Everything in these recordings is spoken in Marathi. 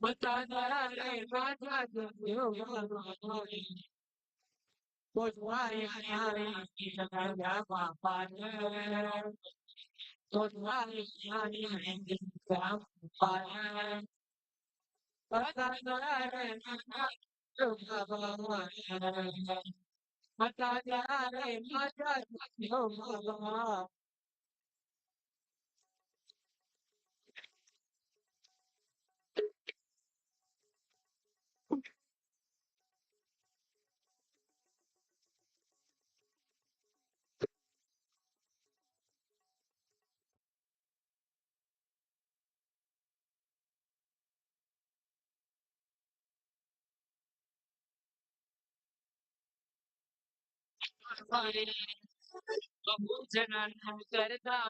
But I करता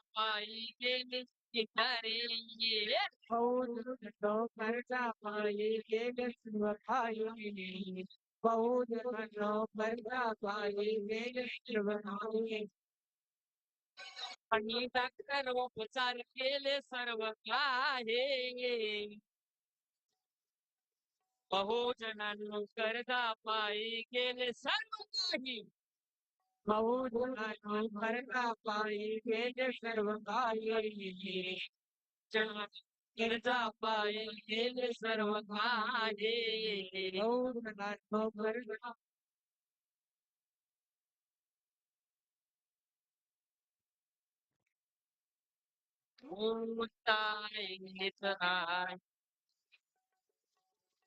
गेले ये करता गेले शिवखाई करता गेले शिवखाई आणि डॉक्टर उपचार केले सर्व काही बहुजनांनो करता पायी गेले सर्व काही. पायी सर्व काही पायी सर्व काही मुजता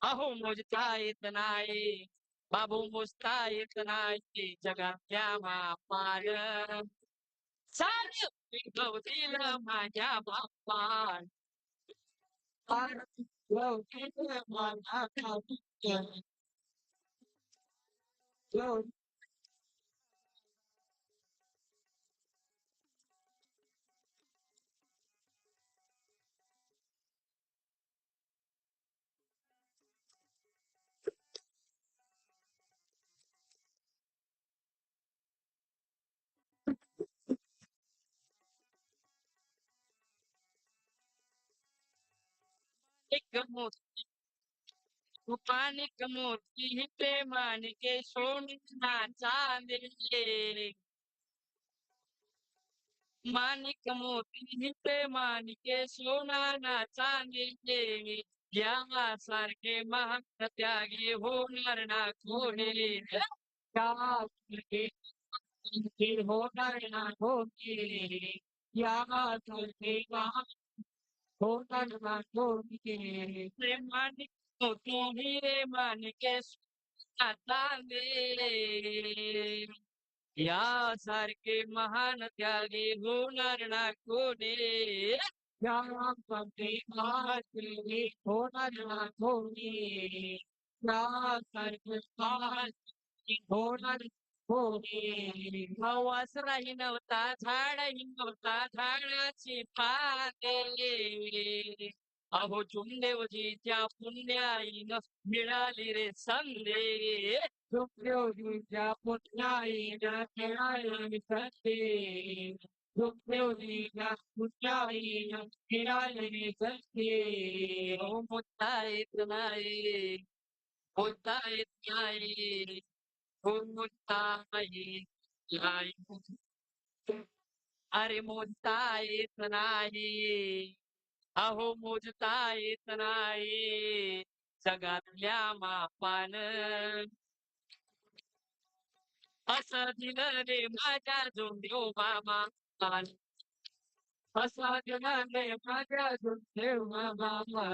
अहो मोजता येत नाही. बाबू मोजता येत नाही जगातल्या मापार सार गवतील माझ्या बाप्पा लौकिक माझा खाती लौकिक एक मोती पानिक प्रेमानिके सोना चांदले मानिक मोती प्रेमानिके सोना ना यासारखे महान होणार ना कोणी होणार ना होती यासारखे होणार ना होती प्रेमानिक हिरे मानिके यासारखे महान त्यागी होणार ना कोणी? यासारखे महात्मे होणार ना कोणी? यासारखे महात्मे होणार होती हवास राही नव्हता झाडही नव्हता झाडाची पाने अहो चुंदेवजीच्या पुण्याईनं मिळाली रे संदे सुखदेवजीच्या पुण्याईनं खेळायला सत्ते सुखदेवजीच्या पुण्याईनं खेळायला सत्ते हो मुद्दा येत नाही. मुद्दा येत नाही. हो येत नाही अरे मोजता येत नाही. अहो मोजता येत नाही. जगातल्या मापान. असं दिलं रे माझ्या जोंदेव मामा. असा जगाने माझ्या सुखदेव मामा.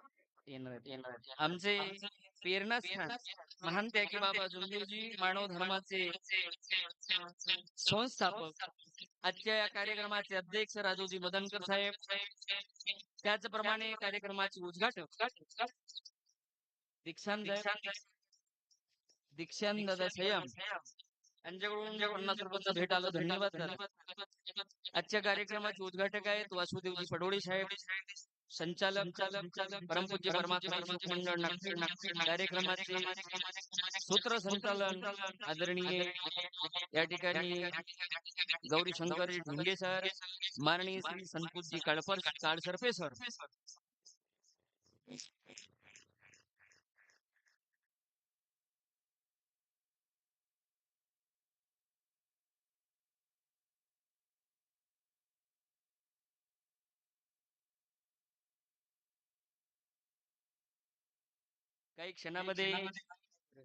येणार आहेत. आमचे प्रेरणास्थान महान त्यागी बाबा जुंदेवजी मानव धर्माचे संस्थापक. आजच्या या कार्यक्रमाचे अध्यक्ष राजूजी मदनकर साहेब. त्याचप्रमाणे कार्यक्रमाचे उद्घाटक दीक्षांत दीक्षांत दादा संयम. यांच्याकडून पन्नास रुपयांचा भेट आला धन्यवाद. आजच्या कार्यक्रमाचे उद्घाटक आहेत वासुदेवजी पडोळे साहेब. संचालक परमपूज्य परमात्मा मंडळ कार्यक्रमाचे सूत्रसंचालन आदरणीय या ठिकाणी गौरी शंकर ढुंगे सर माननीय श्री संतपूजी काळपर काळसरपे सर. काही क्षणामध्ये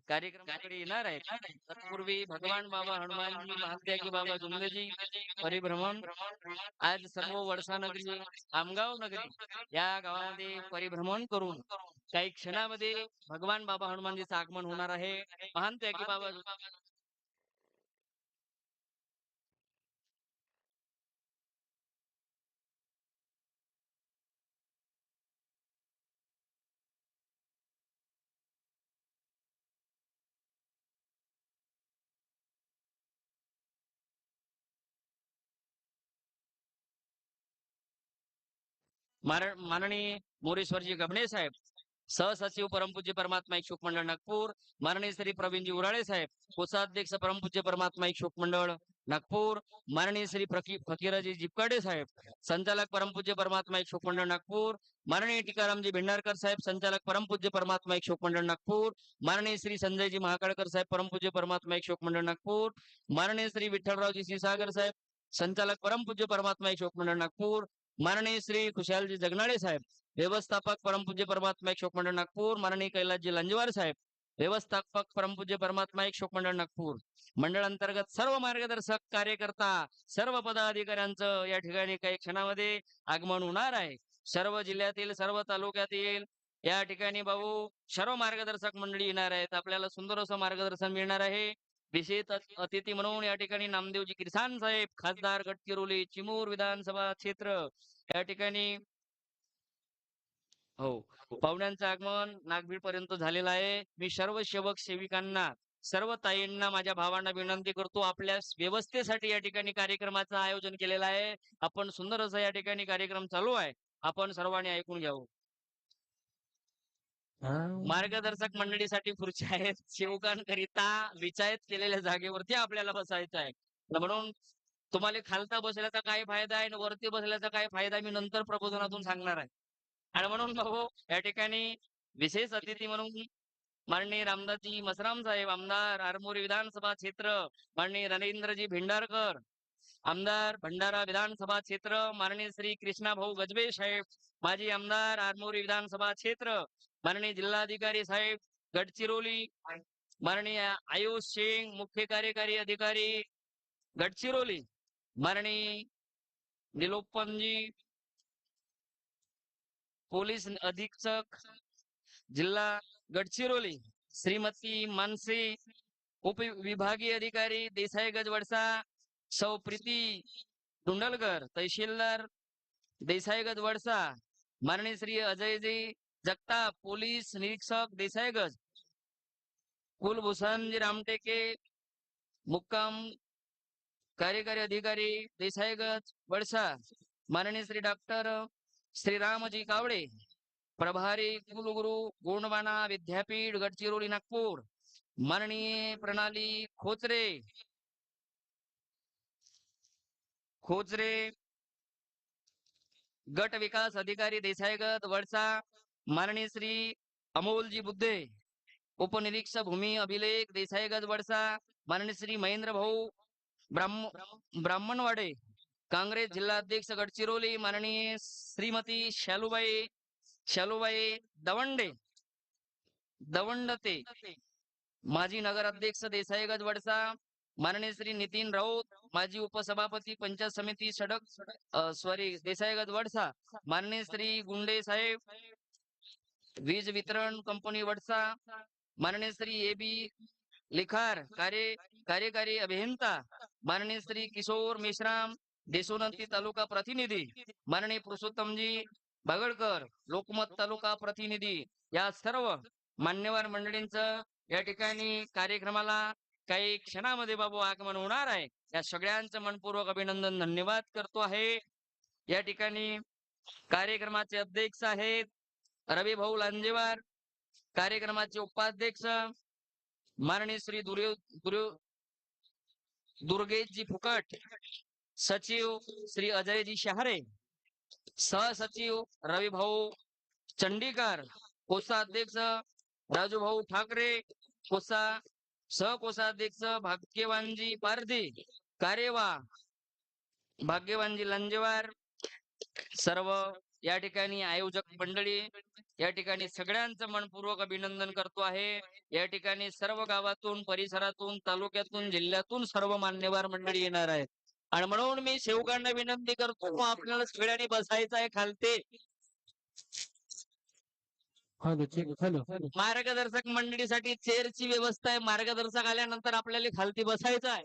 कार्यक्रमाकडे येणार आहेत तत्पूर्वी भगवान बाबा हनुमानजी महात्यागी बाबा जुंदेजी परिभ्रमण. आज सर्व वडसा नगरी आमगाव नगरी या गावामध्ये परिभ्रमण करून काही क्षणामध्ये भगवान बाबा हनुमानजीचं आगमन होणार आहे. महान त्यागी बाबा माननीय मोरेश्वरजी गबणे साहेब सहसचिव परमपूज्य परमात्मा शोक मंडळ नागपूर माननीय श्री प्रवीणजी उराळे साहेब कोषाध्यक्ष परमपूज्य परमात्मा शोक मंडळ नागपूर माननीय श्री फकीराजी जिपकाडे साहेब संचालक परमपूज्य परमात्मा शोक मंडळ नागपूर माननीय टीकारामजी भेंडारकर साहेब संचालक परमपूज्य परमात्मा शोक मंडळ नागपूर माननीय श्री संजयजी महाकाळकर साहेब परमपूज्य परमात्मा शोक मंडळ नागपूर माननीय श्री विठ्ठलरावजी श्रीसागर साहेब संचालक परमपूज्य परमात्मा शोक मंडळ नागपूर माननीय श्री खुशालजी जगनाळे साहेब व्यवस्थापक परमपूज्य परमात्मा एक शोकमंडळ नागपूर माननीय कैलासजी लंजवार साहेब व्यवस्थापक परमपूज्य परमात्मा एक शोकमंडळ नागपूर. मंडळ अंतर्गत सर्व मार्गदर्शक कार्यकर्ता सर्व पदाधिकाऱ्यांचं या ठिकाणी काही क्षणामध्ये आगमन होणार आहे. सर्व जिल्ह्यातील सर्व तालुक्यातील या ठिकाणी भाऊ सर्व मार्गदर्शक मंडळी येणार आहेत. आपल्याला सुंदर असं मार्गदर्शन मिळणार आहे. विशेष अतिथी म्हणून या ठिकाणी नामदेवजी किसान साहेब खासदार गडचिरोली चिमूर विधानसभा क्षेत्र. या ठिकाणी हो पाहुण्यांचं आगमन नागभीड पर्यंत झालेलं आहे. मी सर्व सेवक सेविकांना सर्व ताईंना माझ्या भावांना विनंती करतो आपल्या व्यवस्थेसाठी या ठिकाणी कार्यक्रमाचं आयोजन केलेलं आहे. आपण सुंदर असं या ठिकाणी कार्यक्रम चालू आहे. आपण सर्वांनी ऐकून घ्यावं. मार्गदर्शक मंडळीसाठी खुर्च्या आहेत. सेवकांकरिता विचारित केलेल्या जागेवरती आपल्याला बसायचं आहे. म्हणून तुम्हाला खालता बसल्याचा काय फायदा आहे आणि वरती बसल्याचा काय फायदा मी नंतर प्रबोधनातून सांगणार आहे. आणि म्हणून भाऊ या ठिकाणी विशेष अतिथी म्हणून माननीय रामदासजी मसराम साहेब आमदार आरमोरी विधानसभा क्षेत्र माननीय रणेंद्रजी भेंडारकर आमदार भंडारा विधानसभा क्षेत्र माननीय श्री कृष्णा भाऊ गजबे साहेब माजी आमदार आरमोरी विधानसभा क्षेत्र माननीय जिल्हाधिकारी साहेब गडचिरोली माननीय आयुष सिंग मुख्य कार्यकारी अधिकारी गडचिरोली माननीय निलोपनजी पोलीस अधीक्षक जिल्हा गडचिरोली श्रीमती मानसी उपविभागीय अधिकारी देसाई गजवडसा सौ प्रीती धुंडलकर तहसीलदार देसाईगज वडसा माननीय श्री अजयजी जगताप पोलीस निरीक्षक देसाईगज कुलभूषणजी रामटेके मुक्काम कार्यकारी अधिकारी देसाईगज वडसा माननीय श्री डॉक्टर श्रीरामजी कावडे प्रभारी कुलगुरु गोंडवाना विद्यापीठ गडचिरोली नागपूर माननीय प्रणाली खोचरे खोचरे गट विकास अधिकारी देसाईगत वडसा माननीय श्री अमोलजी बुद्धे. उपनिरीक्षक भूमी अभिलेख देसाईगत वडसा माननीय श्री महेंद्र भाऊ ब्राह्मणवाडे. काँग्रेस जिल्हाध्यक्ष गडचिरोली माननीय श्रीमती शालूबाई शालूबाई दवंडे. दवंडते. माजी नगराध्यक्ष देसाईगंज वडसा माननीय श्री नितीन राऊत माजी उपसभापती पंचायत समिती सडक सॉरी देसाईगंज वडसा माननीय श्री गुंडे साहेब वीज वितरण कंपनी वडसा माननीय श्री ए बी लिखार कार्य कार्यकारी अभियंता माननीय श्री किशोर मेश्राम देशोन्नती तालुका प्रतिनिधी माननीय पुरुषोत्तमजी बागडकर लोकमत तालुका प्रतिनिधी या सर्व मान्यवर मंडळींचं या ठिकाणी कार्यक्रमाला काही क्षणामध्ये बाबू आगमन होणार आहे. या सगळ्यांचं मनपूर्वक अभिनंदन धन्यवाद करतो आहे. या ठिकाणी कार्यक्रमाचे अध्यक्ष आहेत रवी भाऊ लांजेवार कार्यक्रमाचे उपाध्यक्ष माननीय श्री दुर्यो दुर्यो दुर्गेशजी फुकट सचिव श्री अजयजी शहारे सहसचिव रवी भाऊ चंडीकर कोषाध्यक्ष राजू भाऊ ठाकरे कोसा सहकोषाध्यक्ष भाग्यवानजी पारधी। कारेवा भाग्यवानजी लंजेवार। सर्व या ठिकाणी आयोजक मंडळी या ठिकाणी सगळ्यांचं मनपूर्वक अभिनंदन करतो आहे. या ठिकाणी सर्व गावातून परिसरातून तालुक्यातून जिल्ह्यातून सर्व मान्यवर मंडळी येणार आहेत. आणि म्हणून मी शेवकांना विनंती करतो आपल्याला सगळ्यांनी बसायचं आहे खालते. मार्गदर्शक मंडळीसाठी चेअरची व्यवस्था आहे. मार्गदर्शक आल्यानंतर आपल्याला खालती बसायचं आहे.